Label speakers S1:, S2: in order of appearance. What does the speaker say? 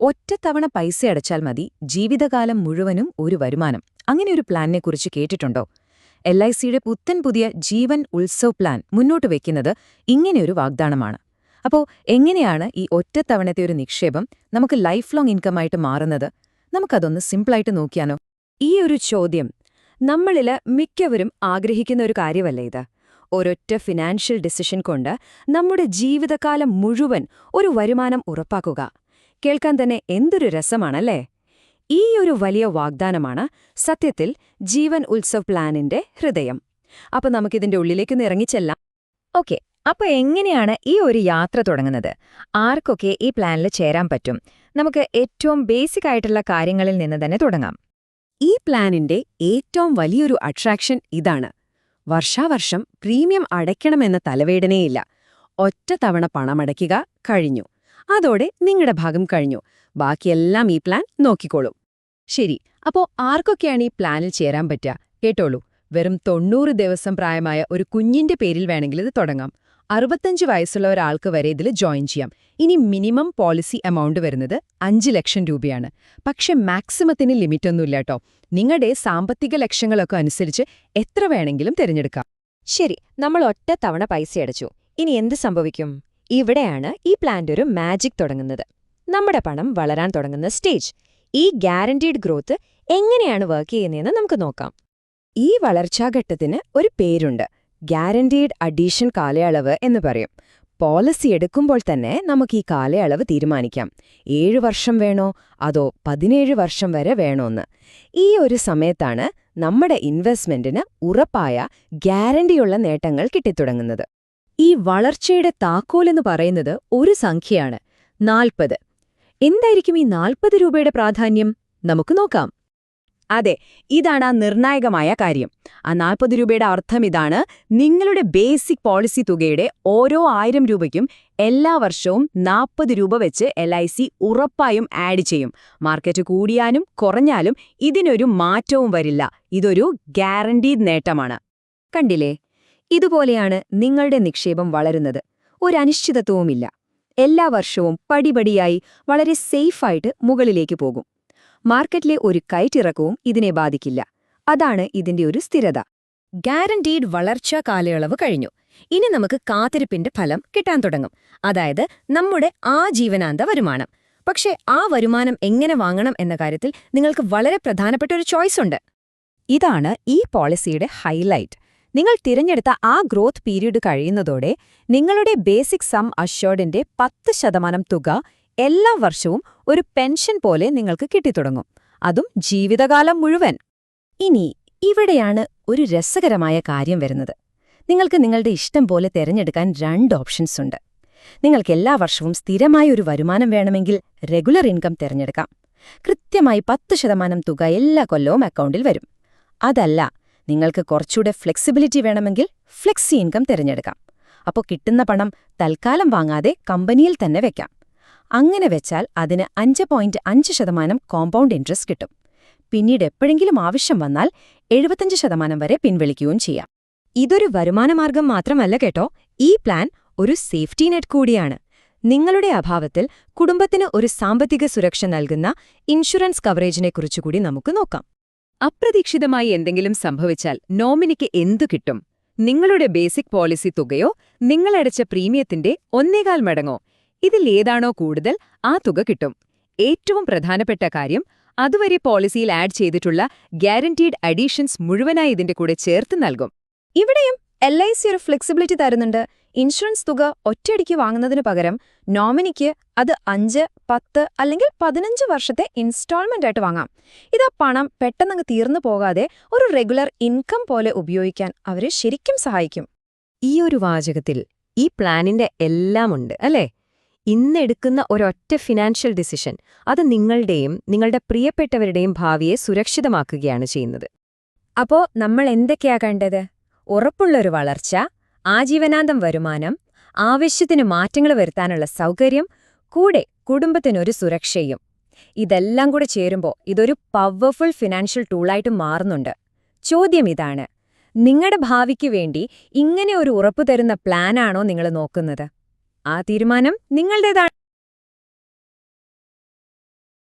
S1: ഒറ്റത്തവണ പൈസ അടച്ചാൽ മതി. ജീവിതകാലം മുഴുവനും ഒരു വരുമാനം. അങ്ങനെ ഒരു പ്ലാനിനെക്കുറിച്ച് കേട്ടിട്ടുണ്ടോ? എൽ ഐ സിയുടെ പുത്തൻ പുതിയ ജീവൻ ഉത്സവ് പ്ലാൻ മുന്നോട്ട് വയ്ക്കുന്നത് ഇങ്ങനെയൊരു വാഗ്ദാനമാണ്. അപ്പോൾ എങ്ങനെയാണ് ഈ ഒറ്റത്തവണത്തെ ഒരു നിക്ഷേപം നമുക്ക് ലൈഫ് ലോങ് ഇൻകമായിട്ട് മാറുന്നത്? നമുക്കതൊന്ന് സിമ്പിളായിട്ട് നോക്കിയാനോ
S2: ഈ ഒരു ചോദ്യം നമ്മളിൽ മിക്കവരും ആഗ്രഹിക്കുന്ന ഒരു കാര്യമല്ലേ ഇത്? ഒരൊറ്റ ഫിനാൻഷ്യൽ ഡിസിഷൻ കൊണ്ട് നമ്മുടെ ജീവിതകാലം മുഴുവൻ ഒരു വരുമാനം ഉറപ്പാക്കുക. കേൾക്കാൻ തന്നെ എന്തൊരു രസമാണല്ലേ? ഈ ഒരു വലിയ വാഗ്ദാനമാണ് സത്യത്തിൽ ജീവൻ ഉത്സവ് പ്ലാനിന്റെ ഹൃദയം. അപ്പൊ നമുക്കിതിന്റെ ഉള്ളിലേക്കൊന്ന് ഇറങ്ങിച്ചെല്ലാം.
S1: ഓക്കെ അപ്പൊ എങ്ങനെയാണ് ഈ ഒരു യാത്ര തുടങ്ങുന്നത്? ആർക്കൊക്കെ ഈ പ്ലാനിൽ ചേരാൻ പറ്റും? നമുക്ക് ഏറ്റവും ബേസിക് ആയിട്ടുള്ള കാര്യങ്ങളിൽ നിന്ന് തന്നെ തുടങ്ങാം.
S2: ഈ പ്ലാനിന്റെ ഏറ്റവും വലിയൊരു അട്രാക്ഷൻ ഇതാണ്. വർഷാവർഷം പ്രീമിയം അടയ്ക്കണമെന്ന തലവേദനയില്ല. ഒറ്റ തവണ പണമടയ്ക്കുക കഴിഞ്ഞു. അതോടെ നിങ്ങളുടെ ഭാഗം കഴിഞ്ഞു. ബാക്കിയെല്ലാം ഈ പ്ലാൻ നോക്കിക്കോളൂ. ശരി അപ്പോ ആർക്കൊക്കെയാണ് ഈ പ്ലാനിൽ ചേരാൻ പറ്റുക കേട്ടോളൂ. വെറും തൊണ്ണൂറ് ദിവസം പ്രായമായ ഒരു കുഞ്ഞിന്റെ പേരിൽ വേണമെങ്കിൽ ഇത് തുടങ്ങാം. അറുപത്തഞ്ച് വയസ്സുള്ള ഒരാൾക്ക് വരെ ഇതിൽ ജോയിൻ ചെയ്യാം. ഇനി മിനിമം പോളിസി എമൗണ്ട് വരുന്നത് അഞ്ച് ലക്ഷം രൂപയാണ്. പക്ഷെ മാക്സിമത്തിന് ലിമിറ്റൊന്നുമില്ല കേട്ടോ നിങ്ങളുടെ സാമ്പത്തിക ലക്ഷ്യങ്ങളൊക്കെ അനുസരിച്ച് എത്ര വേണമെങ്കിലും തിരഞ്ഞെടുക്കാം.
S3: ശരി നമ്മൾ ഒറ്റ തവണ പൈസ അടച്ചു ഇനി എന്ത് സംഭവിക്കും? ഇവിടെയാണ് ഈ പ്ലാന്റ് ഒരു മാജിക് തുടങ്ങുന്നത്. നമ്മുടെ പണം വളരാൻ തുടങ്ങുന്ന സ്റ്റേജ് ഈ ഗ്യാരണ്ടീഡ് ഗ്രോത്ത് എങ്ങനെയാണ് വർക്ക് ചെയ്യുന്നതെന്ന് നമുക്ക് നോക്കാം.
S2: ഈ വളർച്ചാഘട്ടത്തിന് ഒരു പേരുണ്ട്. ഗ്യാരണ്ടീഡ് അഡീഷൻ കാലയളവ് എന്ന് പറയും. പോളിസി എടുക്കുമ്പോൾ തന്നെ നമുക്ക് ഈ കാലയളവ് തീരുമാനിക്കാം. ഏഴു വർഷം വേണോ? അതോ പതിനേഴ് വർഷം വരെ വേണോന്ന് ഈ ഒരു സമയത്താണ് നമ്മുടെ ഇൻവെസ്റ്റ്മെന്റിന് ഉറപ്പായ ഗ്യാരണ്ടിയുള്ള നേട്ടങ്ങൾ കിട്ടിത്തുടങ്ങുന്നത്. ഈ വളർച്ചയുടെ താക്കോലെന്ന് പറയുന്നത് ഒരു സംഖ്യയാണ്. നാൽപ്പത്. എന്തായിരിക്കും ഈ നാൽപ്പത് രൂപയുടെ പ്രാധാന്യം? നമുക്ക് നോക്കാം. അതെ ഇതാണ് ആ നിർണായകമായ കാര്യം. ആ നാൽപ്പത് രൂപയുടെ അർത്ഥം ഇതാണ് നിങ്ങളുടെ ബേസിക് പോളിസി തുകയുടെ ഓരോ ആയിരം രൂപയ്ക്കും എല്ലാ വർഷവും നാൽപ്പത് രൂപ വെച്ച് എൽ ഉറപ്പായും ആഡ് ചെയ്യും. മാർക്കറ്റ് കൂടിയാലും കുറഞ്ഞാലും ഇതിനൊരു മാറ്റവും വരില്ല. ഇതൊരു ഗ്യാരണ്ടീഡ് നേട്ടമാണ്. കണ്ടില്ലേ? ഇതുപോലെയാണ് നിങ്ങളുടെ നിക്ഷേപം വളരുന്നത്. ഒരനിശ്ചിതത്വവുമില്ല എല്ലാ വർഷവും പടിപടിയായി വളരെ സേഫായിട്ട് മുകളിലേക്ക് പോകും. മാർക്കറ്റിലെ ഒരു കയറ്റിറക്കവും ഇതിനെ ബാധിക്കില്ല. അതാണ് ഇതിന്റെ ഒരു സ്ഥിരത. ഗ്യാരണ്ടീഡ് വളർച്ചാ കാലയളവ് കഴിഞ്ഞു. ഇനി നമുക്ക് കാത്തിരിപ്പിന്റെ ഫലം കിട്ടാൻ തുടങ്ങും. അതായത് നമ്മുടെ ആ ജീവനാന്ത വരുമാനം. പക്ഷേ ആ വരുമാനം എങ്ങനെ വാങ്ങണം എന്ന കാര്യത്തിൽ നിങ്ങൾക്ക് വളരെ പ്രധാനപ്പെട്ട ഒരു ചോയ്സ് ഉണ്ട്. ഇതാണ് ഈ പോളിസിയുടെ ഹൈലൈറ്റ്. നിങ്ങൾ തിരഞ്ഞെടുത്ത ആ ഗ്രോത്ത് പീരീഡ് കഴിയുന്നതോടെ നിങ്ങളുടെ ബേസിക് സം അഷ്യോർഡിന്റെ പത്ത് ശതമാനം തുക എല്ലാ വർഷവും ഒരു പെൻഷൻ പോലെ നിങ്ങൾക്ക് കിട്ടിത്തുടങ്ങും. അതും ജീവിതകാലം മുഴുവൻ. ഇനി ഇവിടെയാണ് ഒരു രസകരമായ കാര്യം വരുന്നത്. നിങ്ങൾക്ക് നിങ്ങളുടെ ഇഷ്ടം പോലെ തിരഞ്ഞെടുക്കാൻ രണ്ട് ഓപ്ഷൻസ് ഉണ്ട്. നിങ്ങൾക്ക് എല്ലാ വർഷവും സ്ഥിരമായ ഒരു വരുമാനം വേണമെങ്കിൽ റെഗുലർ ഇൻകം തിരഞ്ഞെടുക്കാം. കൃത്യമായി പത്ത് ശതമാനം തുക എല്ലാ കൊല്ലവും അക്കൗണ്ടിൽ വരും. അതല്ല നിങ്ങൾക്ക് കുറച്ചുകൂടെ ഫ്ലെക്സിബിലിറ്റി വേണമെങ്കിൽ ഫ്ലെക്സി ഇൻകം തിരഞ്ഞെടുക്കാം. അപ്പോൾ കിട്ടുന്ന പണം തൽക്കാലം വാങ്ങാതെ കമ്പനിയിൽ തന്നെ വെക്കാം. അങ്ങനെ വെച്ചാൽ അതിന് അഞ്ച് പോയിന്റ് അഞ്ച് ശതമാനം കോമ്പൗണ്ട് ഇൻട്രസ്റ്റ് കിട്ടും. പിന്നീട് എപ്പോഴെങ്കിലും ആവശ്യം വന്നാൽ എഴുപത്തഞ്ച് ശതമാനം വരെ പിൻവലിക്കുകയും ചെയ്യാം. ഇതൊരു വരുമാനമാർഗം മാത്രമല്ല കേട്ടോ. ഈ പ്ലാൻ ഒരു സേഫ്റ്റി നെറ്റ് കൂടിയാണ്. നിങ്ങളുടെ അഭാവത്തിൽ കുടുംബത്തിന് ഒരു സാമ്പത്തിക സുരക്ഷ നൽകുന്ന ഇൻഷുറൻസ് കവറേജിനെക്കുറിച്ചുകൂടി നമുക്ക് നോക്കാം.
S1: അപ്രതീക്ഷിതമായി എന്തെങ്കിലും സംഭവിച്ചാൽ നോമിനിക്ക് എന്തു കിട്ടും? നിങ്ങളുടെ ബേസിക് പോളിസി തുകയോ നിങ്ങളടച്ച പ്രീമിയത്തിന്റെ ഒന്നേകാൽ മടങ്ങോ? ഇതിൽ ഏതാണോ കൂടുതൽ ആ തുക കിട്ടും. ഏറ്റവും പ്രധാനപ്പെട്ട കാര്യം അതുവരെ പോളിസിയിൽ ആഡ് ചെയ്തിട്ടുള്ള ഗ്യാരണ്ടീഡ് അഡീഷൻസ് മുഴുവനായി ഇതിന്റെ കൂടെ ചേർത്ത് നൽകും.
S2: ഇവിടെയും എൽ ഒരു ഫ്ലെക്സിബിലിറ്റി തരുന്നുണ്ട്. ഇൻഷുറൻസ് തുക ഒറ്റയടിക്ക് വാങ്ങുന്നതിന് പകരം നോമിനിക്ക് അത് അഞ്ച് പത്ത് അല്ലെങ്കിൽ പതിനഞ്ച് വർഷത്തെ ഇൻസ്റ്റാൾമെന്റ് ആയിട്ട് വാങ്ങാം. ഇത് പണം പെട്ടെന്നങ്ങ് തീർന്നു പോകാതെ ഒരു റെഗുലർ ഇൻകം പോലെ ഉപയോഗിക്കാൻ അവരെ ശരിക്കും സഹായിക്കും.
S3: ഈ ഒരു വാചകത്തിൽ ഈ പ്ലാനിന്റെ എല്ലാമുണ്ട് അല്ലേ? ഇന്നെടുക്കുന്ന ഒരൊറ്റ ഫിനാൻഷ്യൽ ഡിസിഷൻ അത് നിങ്ങളുടെയും നിങ്ങളുടെ പ്രിയപ്പെട്ടവരുടെയും ഭാവിയെ സുരക്ഷിതമാക്കുകയാണ് ചെയ്യുന്നത്.
S2: അപ്പോ നമ്മൾ എന്തൊക്കെയാ കണ്ടത്? ഉറപ്പുള്ളൊരു വളർച്ച ആജീവനാന്തം വരുമാനം ആവശ്യത്തിന് മാറ്റങ്ങൾ വരുത്താനുള്ള സൗകര്യം കൂടെ കുടുംബത്തിനൊരു സുരക്ഷയും. ഇതെല്ലാം കൂടെ ചേരുമ്പോൾ ഇതൊരു പവർഫുൾ ഫിനാൻഷ്യൽ ടൂളായിട്ട് മാറുന്നുണ്ട്. ചോദ്യം ഇതാണ് നിങ്ങളുടെ ഭാവിക്ക് വേണ്ടി ഇങ്ങനെ ഒരു ഉറപ്പു തരുന്ന പ്ലാനാണോ നിങ്ങൾ നോക്കുന്നത്? ആ തീരുമാനം നിങ്ങളുടേതാണ്.